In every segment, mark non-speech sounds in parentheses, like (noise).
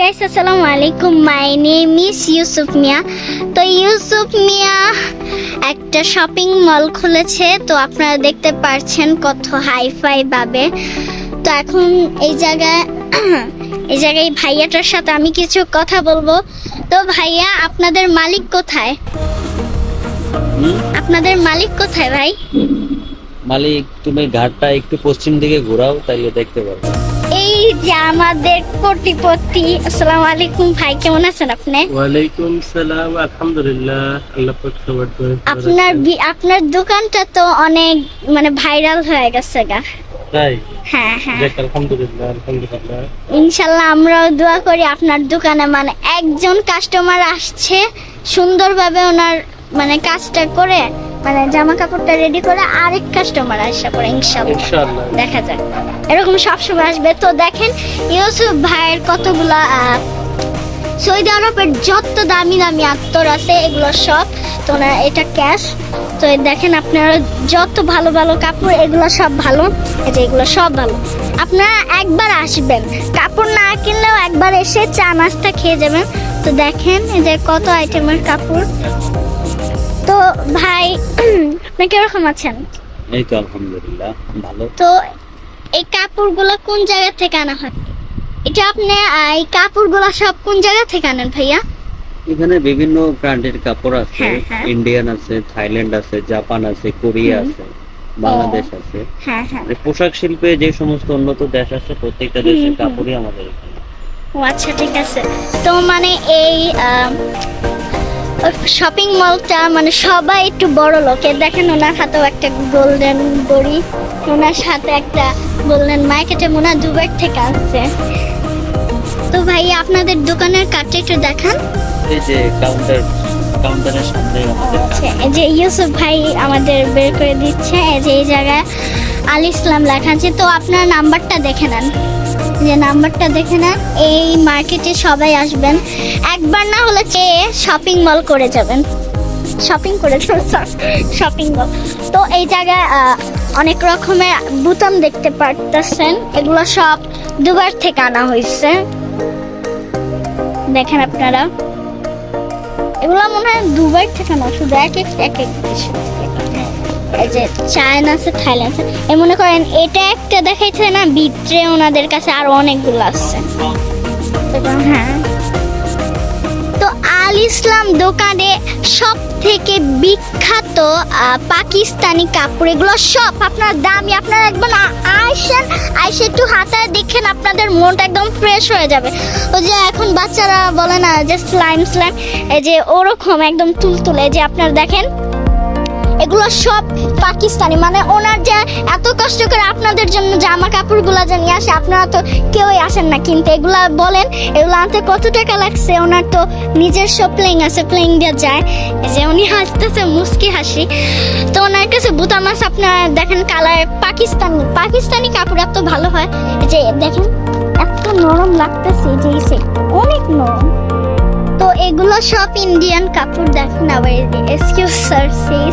Guys আসসালামু আলাইকুম my name is Yusuf Mia তো ইউসুফ মিয়া একটা শপিং মল খুলেছে। তো আপনারা দেখতে পাচ্ছেন কত হাইফাই ভাবে। তো এখন এই জায়গায় (clears throat) এই জায়গায় ভাইয়াটার সাথে আমি কিছু কথা বলব। তো ভাইয়া, আপনাদের মালিক কোথায়? আপনাদের মালিক কোথায় ভাই? মালিক, তুমি ঘাটটা একটু পশ্চিম দিকে ঘোরাও, তাইলে দেখতে পারবে। এই যে আমাদের কোটিপতি আসসালামু আলাইকুম ভাই কেমন আছেন আপনি? ওয়ালাইকুম সালাম আলহামদুলিল্লাহ আল্লাহ পাক সবার আপনার আপনার দোকানটা তো অনেক মানে ভাইরাল হয়ে গেছে গা। তাই? হ্যাঁ হ্যাঁ। দেখ আলহামদুলিল্লাহ আলহামদুলিল্লাহ। ইনশাল্লাহ আমরাও দোয়া করি আপনার দোকানে মানে একজন কাস্টমার আসছে সুন্দরভাবে ওনার মানে কাজটা করে মানে জামা কাপড়টা রেডি করে আরেক কাস্টমার আসা পড়ে ইনশাআল্লাহ। দেখা যাক। এরকম সবসময় আসবে। তো দেখেন ইউসুফ ভাইয়ের কতগুলা সৌদি আরবের যত দামি দামি আত্তর আছে এগুলো সব তো না এটা ক্যাশ তো দেখেন আপনারা যত ভালো ভালো কাপড় এগুলো সব ভালো। এই যে এগুলো সব ভালো। আপনারা একবার আসবেন। কাপড় না কিনলেও একবার এসে চা নাস্তা খেয়ে যাবেন। তো দেখেন এই যে কত আইটেমের কাপড়। তো ভাই আপনি কীরকম আছেন? এই তো আলহামদুলিল্লাহ ভালো। তো এই কাপড়গুলো কোন জায়গা থেকে আনা হয়? এটা আপনি এই কাপড়গুলো সব কোন জায়গা থেকে আনেন ভাইয়া? এখানে বিভিন্ন ব্র্যান্ডের কাপড় আছে হ্যাঁ, হ্যাঁ। ইন্ডিয়ান আছে থাইল্যান্ড আছে জাপান আছে কোরিয়া আছে বাংলাদেশ আছে। হ্যাঁ হ্যাঁ। মানে পোশাক শিল্পে যে সমস্ত উন্নত দেশ আছে প্রত্যেকটা দেশের। কাপড়ই আমাদের এখানে। ও আচ্ছা ঠিক আছে। তো মানে এই শপিং মলটা মানে সবাই একটু বড় লোকের। দেখেন ওনার হাতেও একটা গোল্ডেন বড়ি ওনার সাথে একটা গোল্ডেন মাইক এটা মনে হয় দুবার থেকে আসছে। তো ভাই আপনাদের দোকানের কার্ডটা একটু দেখান। এই যে কাউন্টার কাউন্টারের সামনে আমাদের আচ্ছা এই যে ইউসুফ ভাই আমাদের বের করে দিচ্ছে। এই যে এই জায়গায় আল ইসলাম লেখা আছে। তো আপনার নাম্বারটা দেখে নেন। যে নাম্বারটা দেখে নেন, এই মার্কেটে সবাই আসবেন। একবার না হলে চেয়ে শপিং মল করে যাবেন। শপিং করে শপিং মল তো এই জায়গায় অনেক রকমের বুতাম দেখতে পারতেছেন। এগুলো সব দুবার থেকে আনা হয়েছে। দেখেন আপনারা। এগুলো মনে হয় দুবার থেকে না, শুধু এক এক এক এক। এই যে চায়না আছে, থাইল্যান্ড আছে। এ মনে করেন, এটা একটা দেখাইছে না, ভিতরে ওনাদের কাছে আরও অনেকগুলো আছে। হ্যাঁ। তো আল ইসলাম দোকানে সব থেকে বিখ্যাত পাকিস্তানি কাপড়, এগুলো সব আপনার দামি। আপনারা একবার আ- আসেন আইসে একটু হাতায় দেখেন, আপনাদের মনটা একদম ফ্রেশ হয়ে যাবে। ওই যে এখন বাচ্চারা বলে না, যে স্লাইম স্লাইম এই যে ওরকম একদম তুলতুলে যে আপনারা দেখেন। এগুলো সব পাকিস্তানি। মানে ওনার যে এত কষ্ট করে আপনাদের জন্য জামা কাপড়গুলো যে নিয়ে আসে, আপনারা তো কেউই আসেন না কিন্তু। এগুলা বলেন, এগুলো আনতে কত টাকা লাগছে? ওনার তো নিজের সব প্লেং আছে প্লেং দিয়ে যায়। যে উনি হাসতেছে মুস্কি হাসি। তো ওনার কাছে বুতা মাছ আপনারা দেখেন কালার পাকিস্তানি। পাকিস্তানি কাপড় এত ভালো হয়। যে দেখেন, এত নরম লাগতেছে যে অনেক নরম। এগুলো সব ইন্ডিয়ান কাপড় দেখেন আবার এক্সকিউজ স্যার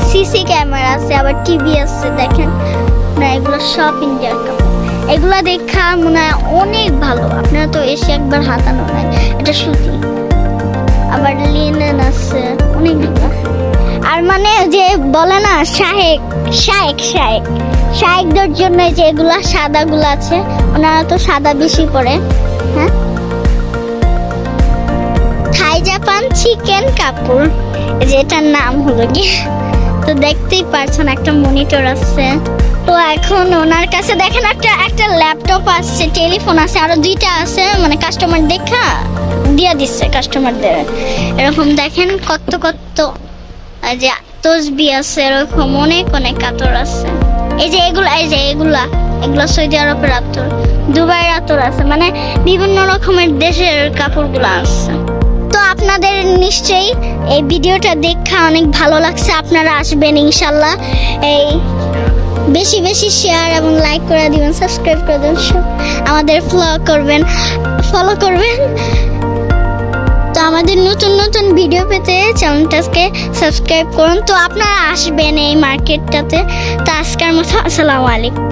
সিসি ক্যামেরা আছে, আবার টিভি আছে, দেখেন। না, এগুলো সব ইন্ডিয়ান কাপড়। এগুলো দেখা মনে হয় অনেক ভালো। আপনারা তো এসে একবার হাতানো নাই এটা সুতি। আবার লিনেন আছে, অনেকগুলো। আর মানে যে বলে না, শাহেক শায়েক শায়েক শায়েকদের জন্য যে এগুলা সাদাগুলো আছে, ওনারা তো সাদা বেশি পরে হ্যাঁ? চিকেন কাপড় এই যে এটার নাম হলো কি? তো দেখতেই পারছেন একটা মনিটর আছে। তো এখন ওনার কাছে দেখেন একটা একটা ল্যাপটপ আছে টেলিফোন আছে, আরও দুইটা আছে মানে কাস্টমার দেখা দিয়া দিচ্ছে কাস্টমারদের এরকম দেখেন কত কত যে তসবি আছে, এরকম অনেক অনেক কাতর আছে। এই যে এগুলা, এই যে এগুলা এগুলা সৌদি আরবের আতর, দুবাইয়ের আতর আছে মানে বিভিন্ন রকমের দেশের কাপড়গুলো আছে। আপনাদের নিশ্চয়ই এই ভিডিওটা দেখা অনেক ভালো লাগছে। আপনারা আসবেন ইনশাল্লাহ। এই বেশি বেশি শেয়ার এবং লাইক করে দিবেন সাবস্ক্রাইব করে দেবেন। আমাদের ফলো করবেন। ফলো করবেন। তো আমাদের নতুন নতুন ভিডিও পেতে চ্যানেলটাকে সাবস্ক্রাইব করুন। তো আপনারা আসবেন এই মার্কেটটাতে তো আজকের মতো, আসসালামু আলাইকুম।